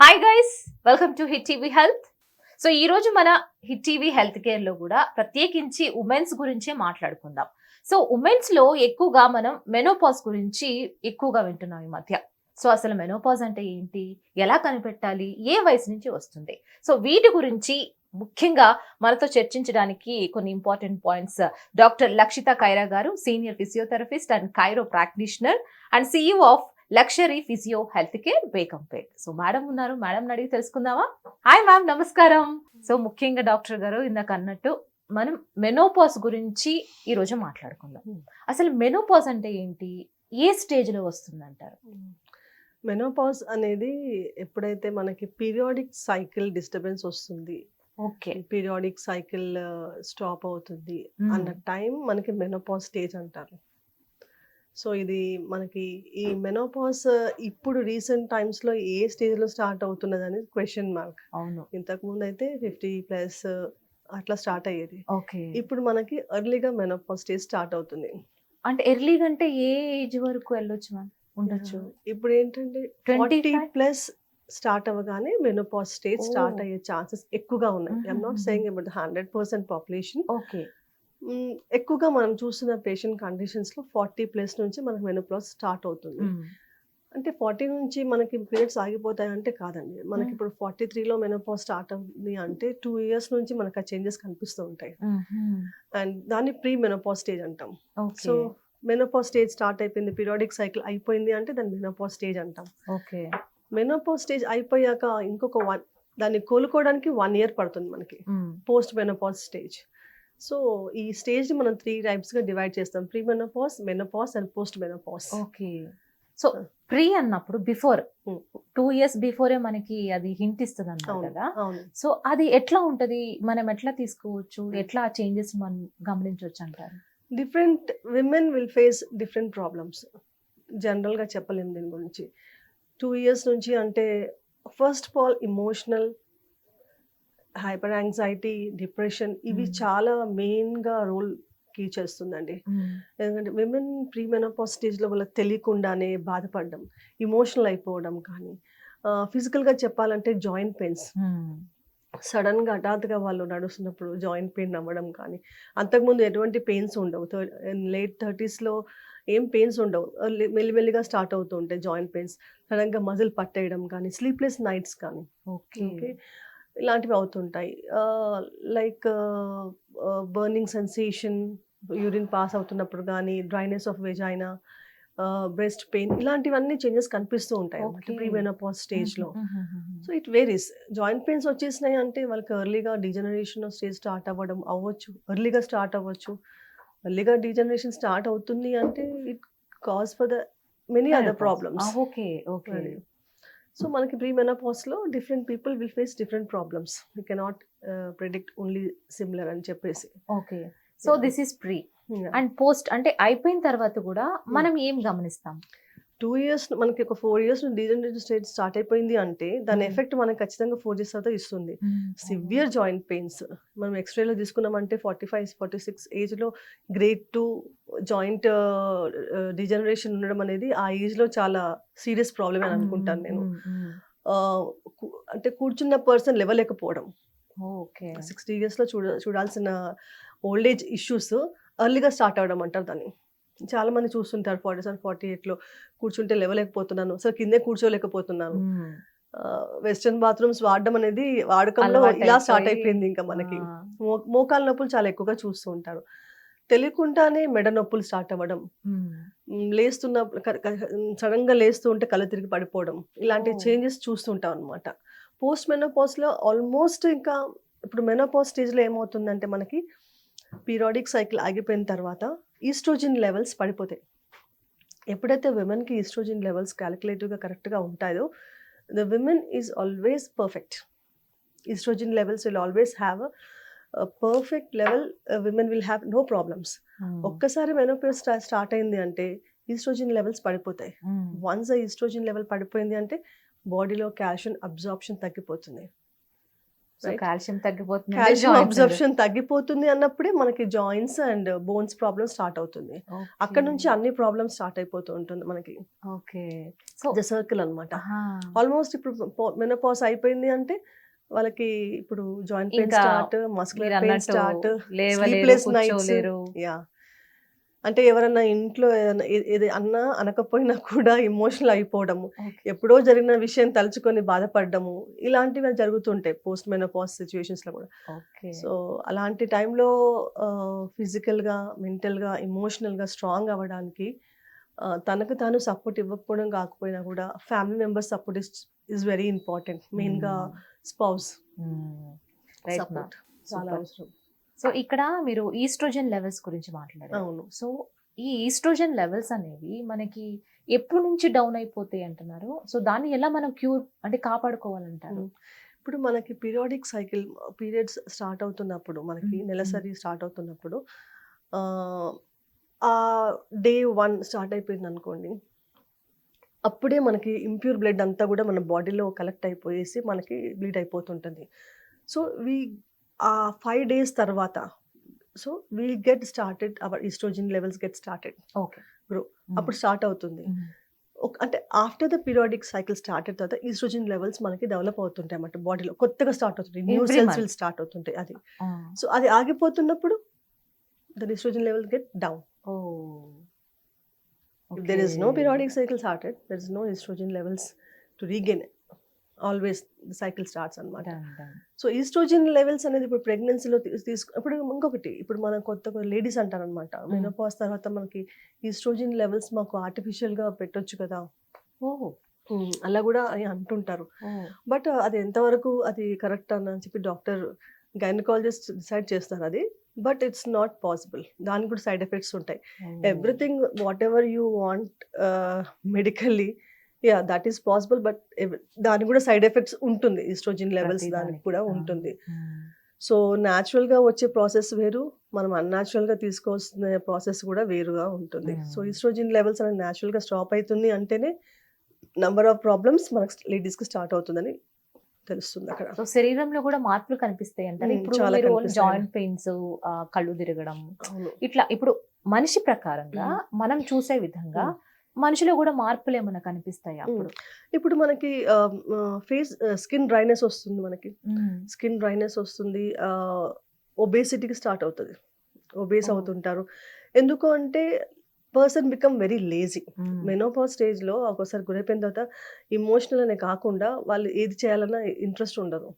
Hi guys welcome to hit TV health so ఈ రోజు మన హిట్ టీవీ హెల్త్ కేర్లో కూడా ప్రత్యేకించి ఉమెన్స్ గురించే మాట్లాడుకుందాం. సో ఉమెన్స్లో ఎక్కువగా మనం మెనోపాజ్ గురించి ఎక్కువగా వింటున్నాం ఈ మధ్య. సో అసలు మెనోపాజ్ అంటే ఏంటి? ఎలా కనిపెట్టాలి? ఏ వయసు నుంచి వస్తుంది? సో వీటి గురించి ముఖ్యంగా మనతో చర్చించడానికి కొన్ని important points doctor Lakshita Kaira గారు senior physiotherapist and chiropractitioner and CEO of luxury physio health care Begumpet so madam ఉన్నారు. మేడం అడిగి తెలుసుకుందామా? హాయ్ మ్యామ్ నమస్కారం. సో ముఖ్యంగా డాక్టర్ గారు ఇందాక అన్నట్టు మనం మెనోపాజ్ గురించి ఈ రోజు మాట్లాడుకుందాం. అసలు మెనోపాజ్ అంటే ఏంటి? ఏ స్టేజ్లో వస్తుంది అంటారు మెనోపాజ్ అనేది ఎప్పుడైతే మనకి పీరియాడిక్ సైకిల్ డిస్టర్బెన్స్ వస్తుంది ఓకే. పీరియాడిక్ సైకిల్ స్టాప్ అవుతుంది అన్న టైం మనకి మెనోపాజ్ స్టేజ్ అంటారు. సో ఇది మనకి ఈ మెనోపాజ్ ఇప్పుడు రీసెంట్ టైమ్స్లో ఏ స్టేజ్లో స్టార్ట్ అవుతున్నది అనేది క్వశ్చన్ మార్క్ అవును. ఇంతకు ముందు అయితే ఫిఫ్టీ ప్లస్ అట్లా స్టార్ట్ అయ్యేది. ఓకే. ఇప్పుడు మనకి ఎర్లీగా మెనోపాజ్ స్టేజ్ స్టార్ట్ అవుతుంది. అంటే ఎర్లీగా అంటే ఏ ఏజ్ వరకు వెళ్ళొచ్చు మ్యామ్? ఉండొచ్చు. ఇప్పుడు ఏంటంటే 25? ట్వంటీ ప్లస్ స్టార్ట్ అవ్వగానే మెనోపాజ్ స్టేజ్ స్టార్ట్. అయ్యే ఛాన్సెస్ ఎక్కువగా ఉన్నాయి. I'm not. Saying about hundred percent population okay. ఎక్కువగా మనం చూస్తున్న పేషెంట్ కండిషన్స్లో ఫార్టీ ప్లస్ నుంచి మనకు మెనోపాజ్ స్టార్ట్ అవుతుంది. అంటే ఫార్టీ నుంచి మనకి పీరియడ్స్ ఆగిపోతాయి అంటే కాదండి. మనకి. ఇప్పుడు ఫార్టీ త్రీలో మెనోపాజ్ స్టార్ట్ అవుతుంది అంటే టూ ఇయర్స్ నుంచి మనకు ఆ చేంజెస్ కనిపిస్తూ ఉంటాయి. అండ్ దాన్ని ప్రీ మెనోపాజ్ స్టేజ్ అంటాం సో మెనోపాజ్ స్టేజ్ స్టార్ట్ అయిపోయింది పీరియాడిక్ సైకిల్ అయిపోయింది అంటే దాన్ని మెనోపాజ్ స్టేజ్ అంటాం. ఓకే. మెనోపాజ్ స్టేజ్ అయిపోయాక ఇంకొక వన్ దాన్ని కోలుకోవడానికి వన్ ఇయర్ పడుతుంది మనకి. పోస్ట్ మెనోపాజ్ స్టేజ్ సో ఈ స్టేజ్ మనం త్రీ టైప్స్గా డివైడ్ చేస్తాం. Pre menopause menopause and post menopause okay. So pre అన్నప్పుడు బిఫోర్. టూ ఇయర్స్ బిఫోరే మనకి అది హింట్ ఇస్తుంది అన్నారు కదా? సో అది ఎట్లా ఉంటది? మనం ఎట్లా తీసుకోవచ్చు? ఎట్లా చేంజెస్ మనం గమనించవచ్చు అంటారు? Different women will face different problems. జనరల్గా చెప్పలేము దీని గురించి. టూ ఇయర్స్ నుంచి అంటే first of all emotional hyper anxiety depression ఇవి. చాలా మెయిన్గా రోల్ కీ చేస్తుందండి. ఎందుకంటే విమెన్ ప్రీ మెనోపాజ్ స్టేజ్లో వాళ్ళకి తెలియకుండానే బాధపడడం ఇమోషనల్ అయిపోవడం కానీ ఫిజికల్గా చెప్పాలంటే జాయింట్ పెయిన్స్. సడన్గా హఠాత్తుగా వాళ్ళు నడుస్తున్నప్పుడు జాయింట్ పెయిన్ అవ్వడం కానీ అంతకుముందు ఎటువంటి పెయిన్స్ ఉండవు. లేట్ థర్టీస్లో ఏం పెయిన్స్ ఉండవు. మెల్లిమెల్లిగా స్టార్ట్ అవుతూ ఉంటాయి జాయింట్ పెయిన్స్. సడన్గా మజిల్ పట్టేయడం కానీ స్లీప్లెస్ నైట్స్ కానీ. ఓకే? ఇలాంటివి అవుతుంటాయి. Like burning sensation urine pass అవుతున్నప్పుడు కానీ dryness of vagina breast pain ఇలాంటివన్నీ చేంజెస్ కనిపిస్తూ ఉంటాయి Okay. ప్రీ మెనోపాజ్ స్టేజ్లో so it varies. Joint pains వచ్చేసినాయి అంటే వాళ్ళకి ఎర్లీగా డిజనరేషన్ స్టేజ్ స్టార్ట్ అవ్వడం అవ్వచ్చు. ఎర్లీగా స్టార్ట్ అవ్వచ్చు. ఎర్లీగా డిజనరేషన్ స్టార్ట్ అవుతుంది అంటే it cause for the many other problems. Okay okay. So మనకి pre మెనోపాస్లో different people will face different problems. You cannot predict only similar అని చెప్పేసి. Okay. So this is pre. And post అంటే అయిపోయిన తర్వాత కూడా మనం ఏం గమనిస్తాం? టూ ఇయర్స్ మనకి ఒక four years degenerative stage start అయిపోయింది అంటే దాని Hmm. ఎఫెక్ట్ మనకి ఖచ్చితంగా ఫోర్ ఇయర్స్ తర్వాత ఇస్తుంది. Severe joint pains. మనం ఎక్స్రేలో తీసుకున్నామంటే ఫార్టీ ఫైవ్ ఫార్టీ సిక్స్ ఏజ్లో గ్రేడ్ టూ జాయింట్ డిజనరేషన్ ఉండడం అనేది ఆ ఏజ్లో చాలా సీరియస్ ప్రాబ్లమ్ అని అనుకుంటాను నేను. అంటే కూర్చున్న పర్సన్ లేవలేకపోవడం. ఓకే. సిక్స్టీ ఇయర్స్లో చూడ చూడాల్సిన ఓల్డ్ ఏజ్ ఇష్యూస్ ఎర్లీగా స్టార్ట్ అవ్వడం అంటారు దాన్ని. చాలా మంది చూస్తుంటారు ఫార్టీ సెవెన్ ఫార్టీ ఎయిట్లో కూర్చుంటే లేవలేకపోతున్నాను సో కిందే కూర్చోలేకపోతున్నాను. వెస్టర్న్ బాత్రూమ్స్ వాడడం అనేది వాడకంలో ఇలా స్టార్ట్ అయిపోయి, అయిపోయింది ఇంకా మనకి. మో- మోకాళ్ళ నొప్పులు చాలా ఎక్కువగా చూస్తూ ఉంటారు. తెలియకుండానే మెడ నొప్పులు స్టార్ట్ అవ్వడం. లేస్తున్న సడన్గా లేస్తూ ఉంటే కళ్ళు తిరిగి పడిపోవడం. ఇలాంటి. చేంజెస్ చూస్తుంటాం అనమాట పోస్ట్ మెనోపాస్లో ఆల్మోస్ట్ ఇంకా ఇప్పుడు మెనోపాస్ స్టేజ్లో ఏమవుతుందంటే మనకి పీరియాడిక్ సైకిల్ ఆగిపోయిన తర్వాత ఈస్ట్రోజిన్ లెవెల్స్ పడిపోతాయి. ఎప్పుడైతే women కి ఈస్ట్రోజిన్ లెవెల్స్ క్యాలిక్యులేటివ్గా కరెక్ట్గా ఉంటాయో the women is always perfect. Oestrogen levels will always have perfect level women will have no problems ఒక్కసారి మెనోపాస్ స్టార్ట్ అయింది అంటే ఈస్ట్రోజిన్ లెవెల్స్ పడిపోతాయి. వన్స్ ఆ ఈస్ట్రోజిన్ లెవెల్ పడిపోయింది అంటే బాడీలో కాల్షియం అబ్జార్ప్షన్ తగ్గిపోతుంది. కాల్షియం తగ్గిపోతుంది కాల్షియం అబ్జర్ప్షన్ తగ్గిపోతుంది అన్నప్పుడే మనకి joints and bones problem start అవుతుంది. అక్కడ నుంచి అన్ని ప్రాబ్లమ్స్ స్టార్ట్ అయిపోతూ ఉంటుంది మనకి. ఓకే సో ద సర్కిల్ అన్నమాట. ఆల్మోస్ట్ ఇప్పుడు మెనోపాస్ అయిపోయింది అంటే వాళ్ళకి ఇప్పుడు joint pain start muscular pain start nights. కూర్చోలేరు. యా. అంటే ఎవరన్నా ఇంట్లో ఏది అన్నా అనకపోయినా కూడా ఇమోషనల్ అయిపోవడము. ఎప్పుడో జరిగిన విషయం తలుచుకొని బాధపడడము. ఇలాంటివి జరుగుతుంటాయి పోస్ట్ మెనోపాస్ సిచ్యువేషన్స్లో కూడా. సో అలాంటి టైంలో ఫిజికల్గా మెంటల్గా ఎమోషనల్గా స్ట్రాంగ్ అవ్వడానికి తనకు తాను సపోర్ట్ ఇవ్వకపోవడం కాకపోయినా కూడా family members support is is very important మెయిన్గా స్పౌస్. రైట్ సపోర్ట్ చాలా. అవసరం. సో ఇక్కడ మీరు ఈస్ట్రోజన్ లెవెల్స్ గురించి మాట్లాడారు. అవును. సో ఈ ఈస్ట్రోజన్ లెవెల్స్ అనేవి మనకి ఎప్పుడు నుంచి డౌన్ అయిపోతాయి అంటున్నారు. సో దాన్ని ఎలా మనం క్యూర్ అంటే కాపాడుకోవాలంటారు? ఇప్పుడు మనకి పీరియాడిక్ సైకిల్ పీరియడ్స్ స్టార్ట్ అవుతున్నప్పుడు మనకి. నెలసరి స్టార్ట్ అవుతున్నప్పుడు డే వన్ స్టార్ట్ అయిపోయింది అనుకోండి అప్పుడే మనకి ఇంప్యూర్ బ్లడ్ అంతా కూడా మన బాడీలో కలెక్ట్ అయిపోయేసి మనకి బ్లీడ్ అయిపోతుంటుంది. So we uh five days తర్వాత so we get started our oestrogen levels get started okay Grow. అప్పుడు స్టార్ట్ అవుతుంది. ఒక అంటే after the periodic cycle start అయిన తర్వాత ఈస్ట్రోజన్ లెవెల్స్ మనకి డెవలప్ అవుతుంటాయి అన్నమాట బాడీలో. కొత్తగా స్టార్ట్ అవుతుంటాయి. New cells. విల్ స్టార్ట్ అవుతుంటాయి అది. సో అది ఆగిపోతున్నప్పుడు the oestrogen level get down oh there is no periodic cycle started there is no oestrogen levels to regain always the cycle starts అనమాట సో ఈస్ట్రోజన్ లెవెల్స్ అనేది ఇప్పుడు ప్రెగ్నెన్సీలో తీసుకు ఇప్పుడు ఇంకొకటి ఇప్పుడు మనం కొత్త లేడీస్ అంటారనమాట. మెనోపాస్ తర్వాత మనకి ఈస్ట్రోజన్ లెవెల్స్ మాకు artificial గా పెట్టొచ్చు కదా. ఓ ఉమ్, అలా కూడా అని అంటుంటారు. బట్ అది ఎంతవరకు అది కరెక్ట్ అని చెప్పి డాక్టర్ గైనకాలజిస్ట్ డిసైడ్ చేస్తారు అది. But it's not possible. దానికి కూడా సైడ్ ఎఫెక్ట్స్ ఉంటాయి. Everything whatever you want medically yeah that is possible but దానికి కూడా సైడ్ ఎఫెక్ట్స్ ఉంటుంది. ఈస్ట్రోజిన్ లెవెల్స్ దానికి. కూడా. ఉంటుంది. సో గా వచ్చే ప్రాసెస్ వేరు. మనం unnatural గా తీసుకోవాల్సిన ప్రాసెస్ కూడా వేరుగా ఉంటుంది. సో ఈస్ట్రోజిన్ లెవెల్స్ అనేది natural గా స్టాప్ అవుతుంది అంటేనే నంబర్ ఆఫ్ ప్రాబ్లమ్స్ మనకు లేడీస్కి స్టార్ట్ అవుతుందని తెలుస్తుంది అక్కడ. సో శరీరంలో కూడా మార్పులు కనిపిస్తాయి అంటారు. మ్మ్, ఇప్పుడు. జాయింట్ పెయిన్స్ కళ్ళు తిరగడం. ఇట్లా ఇప్పుడు మనిషి ప్రకారంగా మనం చూసే విధంగా మనిషిలో కూడా మార్పులు ఏమైనా కనిపిస్తాయి అప్పుడు? ఇప్పుడు మనకి ఫేస్ స్కిన్ డ్రైనెస్ వస్తుంది మనకి. స్కిన్ డ్రైనెస్ వస్తుంది ఒబేసిటీకి స్టార్ట్ అవుతుంది. ఒబేస్. అవుతుంటారు. ఎందుకు అంటే person become very lazy. Menopause స్టేజ్లో ఒక్కోసారి గురైపోయిన తర్వాత ఇమోషనల్ అనే కాకుండా వాళ్ళు ఏది చేయాలన్నా ఇంట్రెస్ట్ ఉండదు.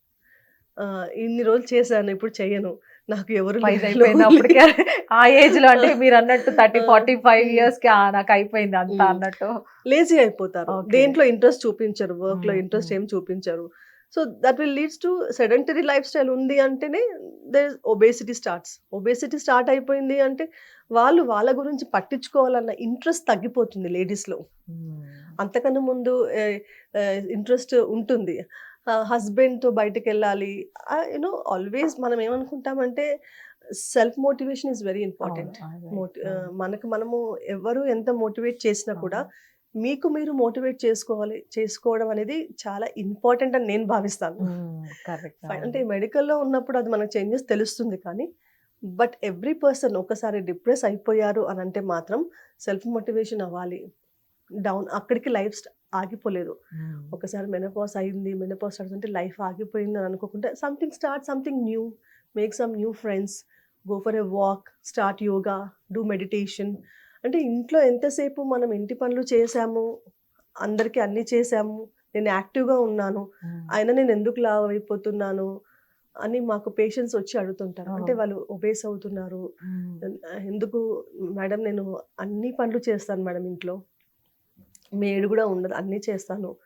ఇన్ని రోజులు చేశాను ఇప్పుడు చెయ్యను. నాకు ఎవరు ఆ ఏజ్లో అంటే మీరు అన్నట్టు థర్టీ. ఫార్టీ ఫైవ్ ఇయర్స్కి నాకు అయిపోయింది అంత. అన్నట్టు. లేజీ అయిపోతారు. దేంట్లో ఇంట్రెస్ట్ చూపించరు వర్క్లో ఇంట్రెస్ట్. ఏం చూపించరు. So that will leads to sedentary lifestyle ఉంది అంటేనే they obesity starts. Obesity start అయిపోయింది అంటే వాళ్ళు వాళ్ళ గురించి పట్టించుకోవాలన్న ఇంట్రెస్ట్ తగ్గిపోతుంది ladies లో అంతకన్నా ముందు ఇంట్రెస్ట్ ఉంటుంది. హస్బెండ్తో బయటకు వెళ్ళాలి యూనో ఆల్వేస్ మనం ఏమనుకుంటామంటే self motivation is very important మనకు మనము ఎవరు ఎంత మోటివేట్ చేసినా కూడా మీకు మీరు మోటివేట్ చేసుకోవాలి చేసుకోవడం అనేది చాలా ఇంపార్టెంట్ అని నేను భావిస్తాను. Fine. అంటే మెడికల్లో ఉన్నప్పుడు అది మనకు చేంజెస్ తెలుస్తుంది కానీ బట్ ఎవ్రీ పర్సన్ ఒకసారి డిప్రెస్ అయిపోయారు అని అంటే మాత్రం సెల్ఫ్ మోటివేషన్ అవ్వాలి. డౌన్ అక్కడికి లైఫ్ ఆగిపోలేదు. ఒకసారి మెనపాస్ అయింది మెనపాస్ అంటే లైఫ్ ఆగిపోయింది అని అనుకోకుండా something start something new make some new friends go for a walk start yoga do meditation అంటే ఇంట్లో ఎంతసేపు మనం ఇంటి పనులు చేశాము అందరికీ అన్నీ చేశాము నేను యాక్టివ్గా ఉన్నాను అయినా నేను ఎందుకు లావ్ అయిపోతున్నాను అని మాకు పేషెంట్స్ వచ్చి అడుగుతుంటారు. అంటే వాళ్ళు ఒబేస్ అవుతున్నారు. ఎందుకు మేడం నేను అన్ని పనులు చేస్తాను మేడం ఇంట్లో. మేడు కూడా ఉండదు అన్నీ చేస్తాను.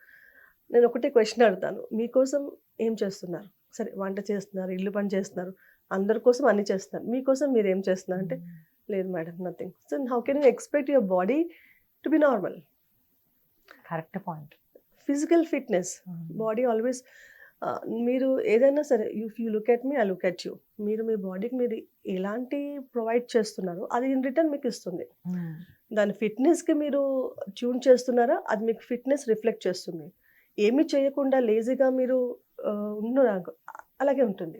నేను ఒకటే క్వశ్చన్ అడుగుతాను. మీకోసం ఏం చేస్తున్నారు? సరే వంట చేస్తున్నారు ఇల్లు పని చేస్తున్నారు. అందరి కోసం అన్ని చేస్తున్నారు. మీకోసం మీరు ఏం చేస్తున్నారు? అంటే లేదు madam nothing so how can you expect your body to be normal correct point physical fitness body always మీరు ఏదైనా సరే if you look at me I look at you మీరు మీ బాడీకి మీరు ఎలాంటి ప్రొవైడ్ చేస్తున్నారో అది ఇన్ రిటర్న్ మీకు ఇస్తుంది. దాని ఫిట్నెస్కి మీరు ట్యూన్ చేస్తున్నారా? అది మీకు ఫిట్నెస్ రిఫ్లెక్ట్ చేస్తుంది. ఏమీ చేయకుండా లేజీగా మీరు ఆ, ఉన్న అలాగే ఉంటుంది.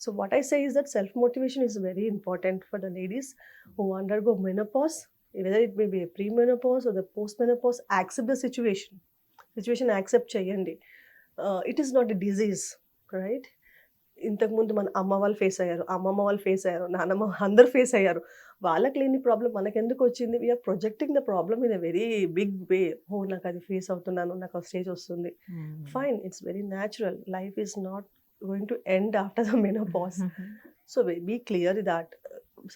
So what I say is that self motivation is very important for the ladies who undergo menopause whether it may be pre menopause the post menopause accept the situation situation accept చేయండి. It is not a disease right ఇంతకుముందు మన అమ్మ వాళ్ళు face అయ్యారు అమ్మమ్మ వాళ్ళు face అయ్యారు నానమ్మ అందరు ఫేస్ అయ్యారు. వాళ్ళకి లేని ప్రాబ్లం మనకి ఎందుకు వచ్చింది we're projecting the problem in a very big way oh నాకు అది ఫేస్ అవుతున్నాను నాకు స్టేజ్ వస్తుంది. Fine it's very natural life is not going to end after the menopause so be clear that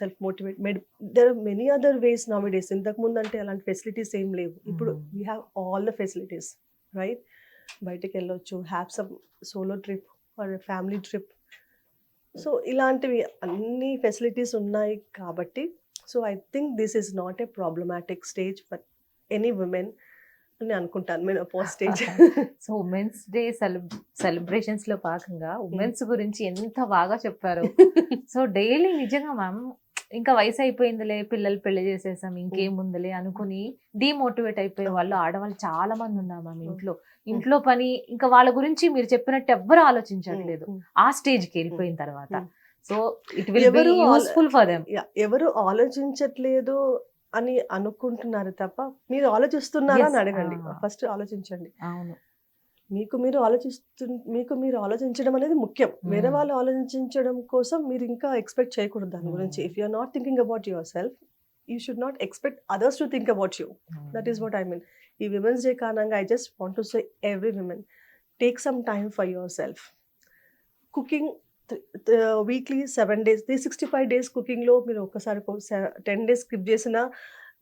self motivated there are many other ways nowadays ఇంతకుముందు అంటే అలాంటి facilities ఏం లేవు. ఇప్పుడు. We have all the facilities right బయటకు వెళ్ళొచ్చు have some solo trip or family trip so ఇలాంటివి అన్ని ఫెసిలిటీస్ ఉన్నాయి కాబట్టి so I think this is not a problematic stage for any women అని అనుకుంటాను నేను స్టేజ్ సో ఉమెన్స్ డే సెలబ్రేషన్స్లో భాగంగా ఉమెన్స్ గురించి ఎంత బాగా చెప్పారు. సో డైలీ నిజంగా మ్యామ్ ఇంకా వయసు అయిపోయిందిలే పిల్లలు పెళ్ళి చేసేసాం ఇంకేముందిలే అనుకుని డిమోటివేట్ అయిపోయే వాళ్ళు ఆడవాళ్ళు చాలా మంది ఉన్నారు మ్యామ్ ఇంట్లో. ఇంట్లో పని ఇంకా వాళ్ళ గురించి మీరు చెప్పినట్టు ఎవ్వరు ఆలోచించట్లేదు. ఆ స్టేజ్కి వెళ్ళిపోయిన తర్వాత. So it will be useful for them ఎవరు ఆలోచించట్లేదు అని అనుకుంటున్నారు తప్ప మీరు ఆలోచిస్తున్నారా అని అడగండి. ఫస్ట్ ఆలోచించండి. అవును. మీకు మీరు ఆలోచిస్తు మీకు మీరు ఆలోచించడం అనేది ముఖ్యం. వేరే. వాళ్ళు ఆలోచించడం కోసం మీరు ఇంకా ఎక్స్పెక్ట్ చేయకూడదు దాని గురించి. If you're not thinking about yourself you should not expect others to think about you that is what I mean ఈ విమెన్స్ డే కారణంగా I just want to say every women take some time for yourself cooking weekly seven days three sixty five days కుకింగ్లో మీరు ఒక్కసారి ten days skip చేసినా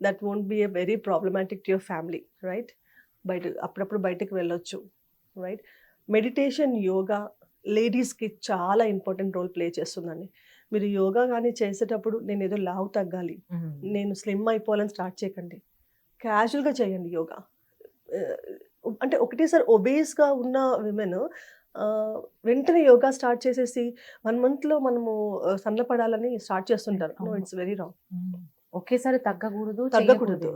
that won't be a very problematic to your family right బయట అప్పుడప్పుడు బయటకు వెళ్ళొచ్చు. Right meditation yoga లేడీస్కి చాలా important role play చేస్తుందండి మీరు యోగా కానీ చేసేటప్పుడు నేను ఏదో లావు తగ్గాలి. నేను స్లిమ్ అయిపోవాలని స్టార్ట్ చేయకండి క్యాజువల్గా చేయండి యోగా అంటే ఒకటేసారి ఒబేస్గా ఉన్న విమెన్ వెంటనే యోగా స్టార్ట్ చేసేసి వన్ మంత్లో మనము సన్నపడాలని స్టార్ట్ చేస్తుంటారు. It's very wrong. ఒకేసారి తగ్గకూడదు తగ్గకూడదు.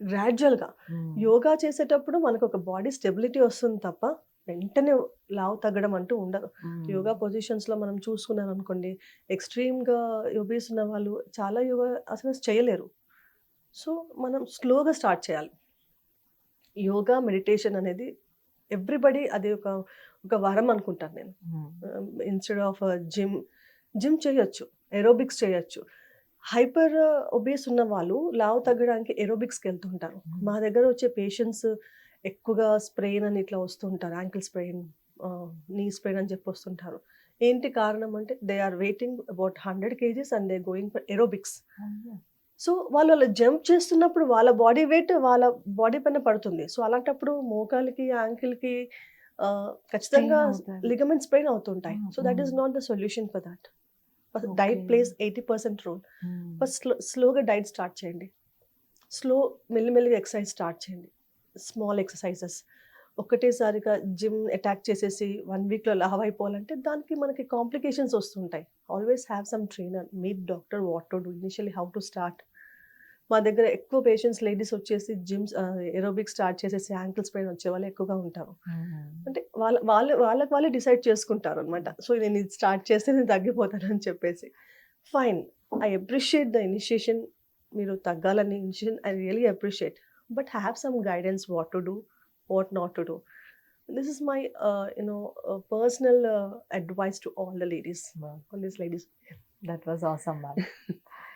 గ్రాడ్యువల్గా Mm. యోగా చేసేటప్పుడు మనకు ఒక బాడీ స్టెబిలిటీ వస్తుంది తప్ప వెంటనే లావు తగ్గడం అంటూ ఉండదు Mm. యోగా పొజిషన్స్లో మనం చూసుకున్నాం అనుకోండి ఎక్స్ట్రీమ్గా యోగేస్ ఉన్న వాళ్ళు చాలా యోగా అసలు చేయలేరు సో మనం స్లోగా స్టార్ట్ చేయాలి యోగా మెడిటేషన్ అనేది ఎవ్రీబడి అది ఒక ఒక వరం అనుకుంటాను నేను. ఇన్స్టెడ్ ఆఫ్ జిమ్ జిమ్ చేయొచ్చు ఎరోబిక్స్ చేయొచ్చు హైపర్ ఒబేస్ ఉన్న వాళ్ళు లావు తగ్గడానికి ఎరోబిక్స్కి వెళ్తుంటారు. మా దగ్గర వచ్చే పేషెంట్స్ ఎక్కువగా స్ప్రెయిన్ అని ఇట్లా వస్తుంటారు. యాంకిల్ స్ప్రెయిన్ నీ స్ప్రెయిన్ అని చెప్పి వస్తుంటారు. ఏంటి కారణం అంటే they are waiting about hundred kgs and they going for aerobics so వాళ్ళు అలా జంప్ చేస్తున్నప్పుడు వాళ్ళ బాడీ వెయిట్ వాళ్ళ బాడీ పైన పడుతుంది. సో అలాంటప్పుడు మోకాలకి యాంకిల్కి ఖచ్చితంగా. లిగమెంట్ స్ప్రెయిన్ అవుతుంటాయి. So that is. Not the solution for that. Diet. Plays eighty percent role. First slow స్లోగా డైట్ స్టార్ట్ చేయండి. స్లో మెల్లిమెల్లిగా ఎక్సర్సైజ్ స్టార్ట్ చేయండి. Small exercises. ఒకటేసారిగా జిమ్ అటాక్ చేసేసి వన్ వీక్లో లావ్ అయిపోవాలంటే దానికి మనకి కాంప్లికేషన్స్ వస్తుంటాయి. Always have some trainer. Meet doctor what to do. Initially how to start. మా దగ్గర ఎక్కువ పేషెంట్స్ లేడీస్ వచ్చేసి జిమ్స్ ఎరోబిక్ స్టార్ట్ చేసేసి యాంకిల్స్ పైన వచ్చే వాళ్ళు ఎక్కువగా ఉంటారు. అంటే వాళ్ళ వాళ్ళు వాళ్ళకి వాళ్ళే డిసైడ్ చేసుకుంటారు అనమాట సో నేను ఇది స్టార్ట్ చేస్తే నేను తగ్గిపోతానని చెప్పేసి. Fine I appreciate the initiation మీరు తగ్గాలని initiation I really appreciate but have some guidance what to do what not to do this is my you know personal advice to all the ladies Wow. All these ladies That was awesome, ma'am.